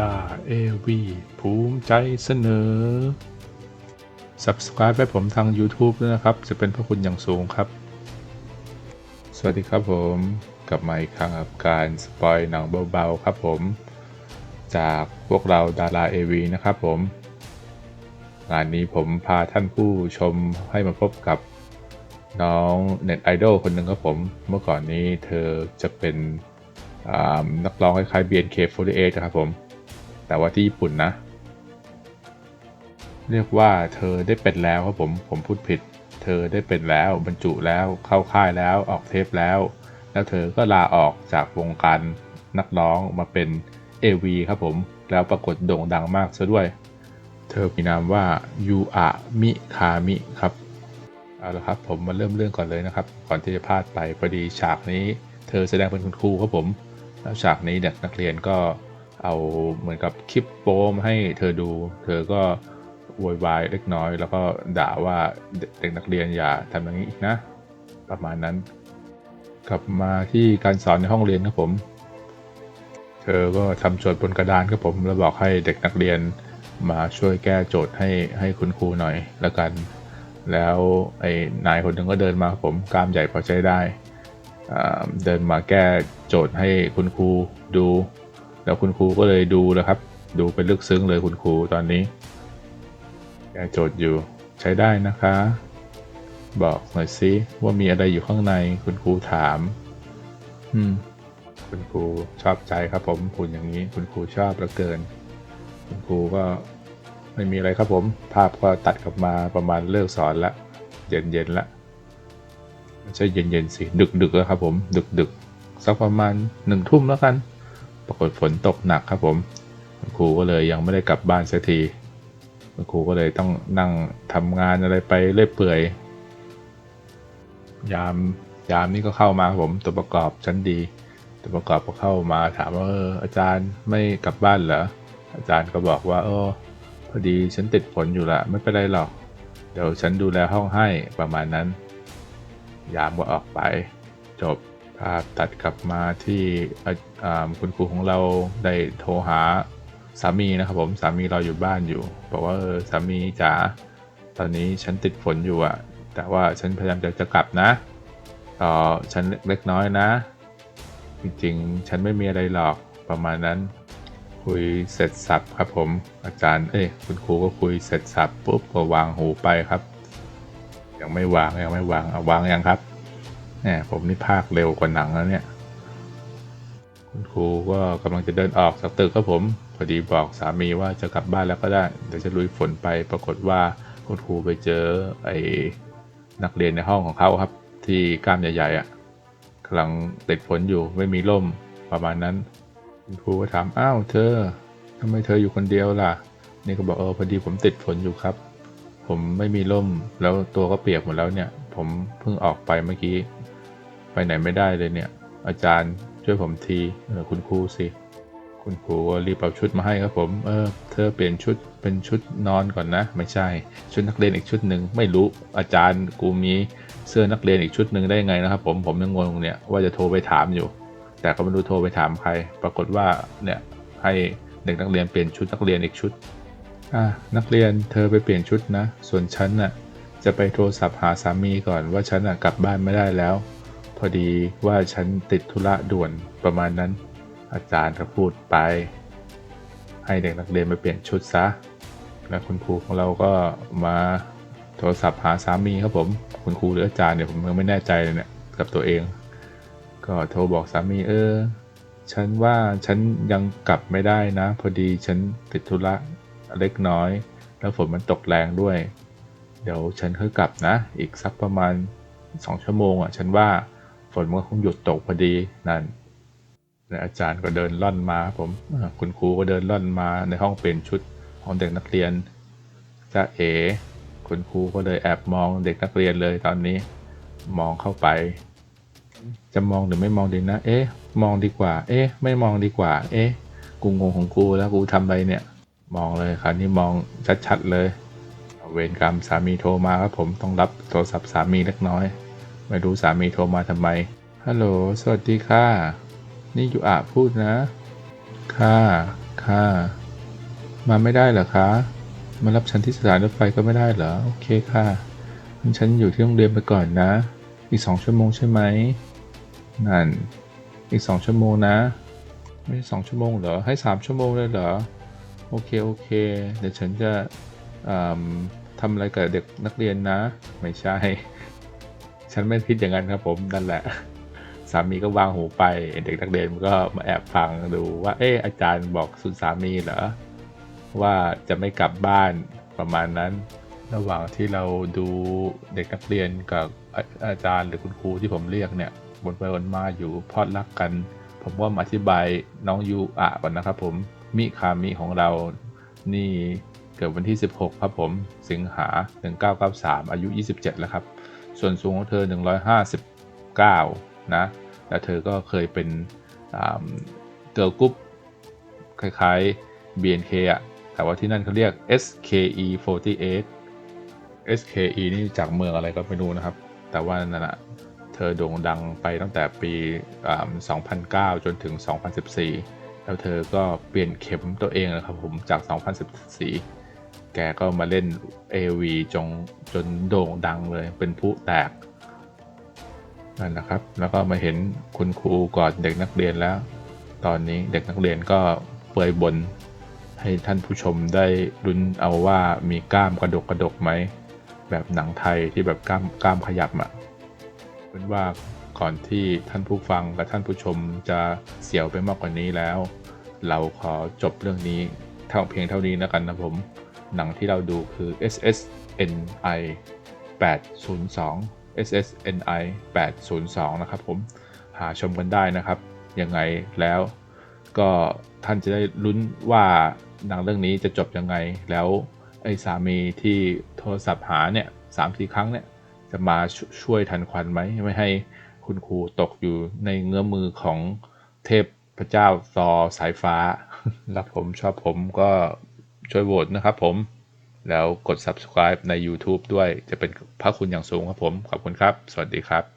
ล่าเอวีภูมิใจเสนอ Subscribe ให้ผมทาง YouTube ด้วยนะครับ จะเป็นพระคุณอย่างสูงครับ สวัสดีครับผมกลับมาอีกครั้งกับการสปอยหนังเบาๆครับผม จากพวกเราดารา AV นะครับผม งานนี้ผมพาท่านผู้ชมให้มาพบกับน้องเน็ตไอดอลคนหนึ่งครับผม เมื่อก่อนนี้เธอจะเป็นนักร้องคล้ายๆ BNK48 นะครับผม แต่ว่าที่ญี่ปุ่นนะ เรียกว่าเธอได้เป็นแล้วครับผมผมพูดผิด เธอได้เป็นแล้วบรรจุแล้วเข้าค่ายแล้วออกเทปแล้ว แล้วเธอก็ลาออกจากวงการนักร้องมาเป็น AV ครับผม แล้วปรากฏโด่งดังมากซะด้วย เธอมีนามว่ายูอะมิคามิครับเอาละครับผมมาเริ่มเรื่องก่อนเลยนะครับ ก่อนที่จะพลาดไปพอดีฉากนี้ เธอแสดงเป็นคุณครูครับผม แล้วฉากนี้เด็กนักเรียนก็ เอาเหมือนกับคลิปโป้มให้เธอดู เธอก็โวยวายเล็กน้อย แล้วก็ด่าว่าเด็กนักเรียนอย่าทำอย่างนี้อีกนะ ประมาณนั้น กลับมาที่การสอนในห้องเรียนครับผม เธอก็ทำโจทย์บนกระดานครับผม แล้วบอกให้เด็กนักเรียนมาช่วยแก้โจทย์ให้ให้คุณครูหน่อยละกัน แล้วไอ้นายคนหนึ่งก็เดินมาผมกล้ามใหญ่พอใช้ได้ เดินมาแก้โจทย์ให้คุณครูดู แล้วคุณครูก็เลยดูแล้วครับ ดูเป็นลึกซึ้งเลยคุณครูตอนนี้แกโจทย์อยู่ใช้ได้นะคะ บอกหน่อยสิว่ามีอะไรอยู่ข้างในคุณครูถาม อืม คุณครูชอบใจครับ ผมคุณอย่างนี้ คุณครูชอบเหลือเกิน คุณครูก็ไม่มีอะไรครับผม ภาพก็ตัดกลับมาประมาณเลิกสอนละเย็นเย็นๆละไม่ใช่เย็นเย็นๆสิ ดึกดึกแล้วครับผม ดึกดึกๆสักประมาณหนึ่งทุ่มแล้วกัน ปรากฏฝนตกหนักครับผมคุณครูก็เลยยังไม่ได้กลับบ้านสักทีคุณครูก็เลยต้องนั่งทำงานอะไรไปเรื่อยเปื่อย ยามยามนี้ก็เข้ามาผมตัวประกอบชั้นดี ตัวประกอบก็เข้ามาถามว่าเอออาจารย์ไม่กลับบ้านเหรออาจารย์ก็บอกว่าเออพอดีฉันติดฝนอยู่ละไม่เป็นไรหรอก เดี๋ยวฉันดูแลห้องให้ประมาณนั้น ยามก็ออกไป จบ ภาพตัดกลับมาที่คุณครูของเราได้โทรหาสามีนะครับผมสามีเราอยู่บ้านอยู่ บอกว่าสามีจ๋าตอนนี้ฉันติดฝนอยู่อะแต่ว่าฉันพยายามจะจะกลับนะต่อฉันเล็กน้อยนะ จริงๆ ฉันไม่มีอะไรหรอกประมาณนั้น คุยเสร็จสับครับผม อาจารย์เอ้ยคุณครูก็คุยเสร็จสับปุ๊บก็วางหูไปครับ ยังไม่วางยังไม่วางเอาวางยังครับ แหมผมนี่ภาคเร็วกว่าหนังแล้วเนี่ย คุณครูก็กำลังจะเดินออกจากตึกครับผม พอดีบอกสามีว่าจะกลับบ้านแล้วก็ได้ เดี๋ยวจะลุยฝนไป ปรากฏว่าคุณครูไปเจอไอ้นักเรียนในห้องของเขาครับ ที่กล้ามใหญ่ๆอะกำลังติดฝนอยู่ไม่มีร่มประมาณนั้น คุณครูก็ถามอ้าวเธอทำไมเธออยู่คนเดียวล่ะ นี่ก็บอกเออพอดีผมติดฝนอยู่ครับ ผมไม่มีร่มแล้วตัวก็เปียกหมดแล้วเนี่ย ผมเพิ่งออกไปเมื่อกี้ ไปไหนไม่ได้เลยเนี่ย อาจารย์ช่วยผมทีเออคุณครูสิ คุณครูก็รีบเอาชุดมาให้ครับผม เออ เธอเปลี่ยนชุดเป็นชุดนอนก่อนนะ ไม่ใช่ ชุดนักเรียนอีกชุดหนึ่งไม่รู้อาจารย์กูมีเสื้อนักเรียนอีกชุดหนึ่งได้ไงนะครับ ผมผมยังงงเนี่ยว่าจะโทรไปถามอยู่ แต่ก็ไม่รู้โทรไปถามใคร ปรากฏว่าเนี่ยให้เด็กนักเรียนเปลี่ยนชุดนักเรียนอีกชุดอะนักเรียนเธอไปเปลี่ยนชุดนะ ส่วนฉันน่ะจะไปโทรศัพท์หาสามีก่อนว่าฉันน่ะกลับบ้านไม่ได้แล้ว พอดีว่าฉันติดธุระด่วนประมาณนั้น อาจารย์ก็พูดไป ให้เด็กนักเรียนไปเปลี่ยนชุดซะ แล้วคุณครูของเราก็มาโทรศัพท์หาสามีครับผม คุณครูหรืออาจารย์เนี่ยผมยังไม่แน่ใจเลยเนี่ยกับตัวเอง ก็โทรบอกสามีเออ ฉันว่าฉันยังกลับไม่ได้นะ พอดีฉันติดธุระเล็กน้อย แล้วฝนมันตกแรงด้วย เดี๋ยวฉันค่อยกลับนะ อีกสักประมาณสองชั่วโมงอะ ฉันว่า นมันคงหยุดตกพอดีนั่นอาจารย์ก็เดินล่อนมาผมคุณครูก็เดินล่อนมาในห้องเปลี่ยนชุดของเด็กนักเรียนจ้าเอ๋คุณครูก็เลยแอบมองเด็กนักเรียนเลยตอนนี้ มองเข้าไป จะมองหรือไม่มองดีนะ เอ๊ะ มองดีกว่า เอ๊ะ ไม่มองดีกว่า เอ๊ะ กูงงของกูแล้วกูทำอะไรเนี่ย มองเลยคราวนี้มองชัดๆเลย เวรกรรมสามีโทรมาครับผมต้องรับโทรศัพท์สามีเล็กน้อย ไม่รู้สามีโทรมาทำไม ฮัลโหล สวัสดีค่ะ นี่ยูอาพูดนะ ค่ะ ค่ะ มาไม่ได้เหรอคะ มารับฉันที่สถานรถไฟก็ไม่ได้เหรอ โอเคค่ะงั้นฉันอยู่ที่โรงเรียนไปก่อนนะ อีกสองชั่วโมงใช่ไหม นั่น อีกสองชั่วโมงนะ ไม่ใช่สองชั่วโมงเหรอ ให้สามชั่วโมงเลยเหรอ โอเค โอเค เดี๋ยวฉันจะทำอะไรกับเด็กนักเรียนนะ ไม่ใช่ ฉันไม่คิดอย่างนั้นครับผมนั่นแหละ สามีก็วางหูไป เด็กนักเรียนมันก็มาแอบฟังดูว่า เอออาจารย์บอกสุนสามีเหรอว่าจะไม่กลับบ้านประมาณนั้น ระหว่างที่เราดูเด็กนักเรียนกับอาอาจารย์หรือคุณครูที่ผมเรียกเนี่ยบนไปวนมาอยู่พอดรักกัน ผมว่ามาอธิบายน้องยูอะก่อนนะครับผมมิคามิของเรานี่เกิดวันที่ 16 ครับผม สิงหา 1993 อายุ 27 แล้วครับ ส่วนสูงของเธอ 159 นะ และเธอก็เคยเป็นเกิร์ลกรุ๊ปคล้าย ๆ BNK อะแต่ว่าที่นั่นเขาเรียก SKE48 SKE นี่จากเมืองอะไรก็ไม่รู้นะครับ แต่ว่านั่นนะเธอโด่งดังไปตั้งแต่ปีอ่า2009 จนถึง 2014 แล้วเธอก็เปลี่ยนเข็มตัวเองนะครับผมจาก 2014 แกก็มาเล่น AV จงจนโด่งดังเลย เป็นผู้แตกนั่นนะครับ แล้วก็มาเห็นคุณครูกอดเด็กนักเรียนแล้ว ตอนนี้เด็กนักเรียนก็เปรยบน ให้ท่านผู้ชมได้ลุ้นเอาว่ามีกล้ามกระดกกระดกไหม แบบหนังไทยที่แบบกล้ามกล้ามขยับอะ่ะเป็นว่าก่อนที่ท่านผู้ฟังกับท่านผู้ชมจะเสียวไปมากกว่านี้แล้ว เราขอจบเรื่องนี้เท่าเพียงเท่านี้แล้วกันนะผม หนังที่เราดูคือ SSNI 802 SSNI 802 นะครับผมหาชมกันได้นะครับ ยังไงแล้วก็ท่านจะได้ลุ้นว่าหนังเรื่องนี้จะจบยังไง แล้วไอ้สามีที่โทรศัพท์หาเนี่ยสามสี่ครั้งเนี่ย จะมาชช่วยทันควันไหมไม่ให้คุณครูตกอยู่ในเงื้อมือของเทพพระเจ้าซอสายฟ้ารักผมชอบผมก็ ช่วยโหวตนะครับผม แล้วกด subscribe ใน YouTube ด้วยจะเป็นพระคุณอย่างสูงครับผม ขอบคุณครับ สวัสดีครับ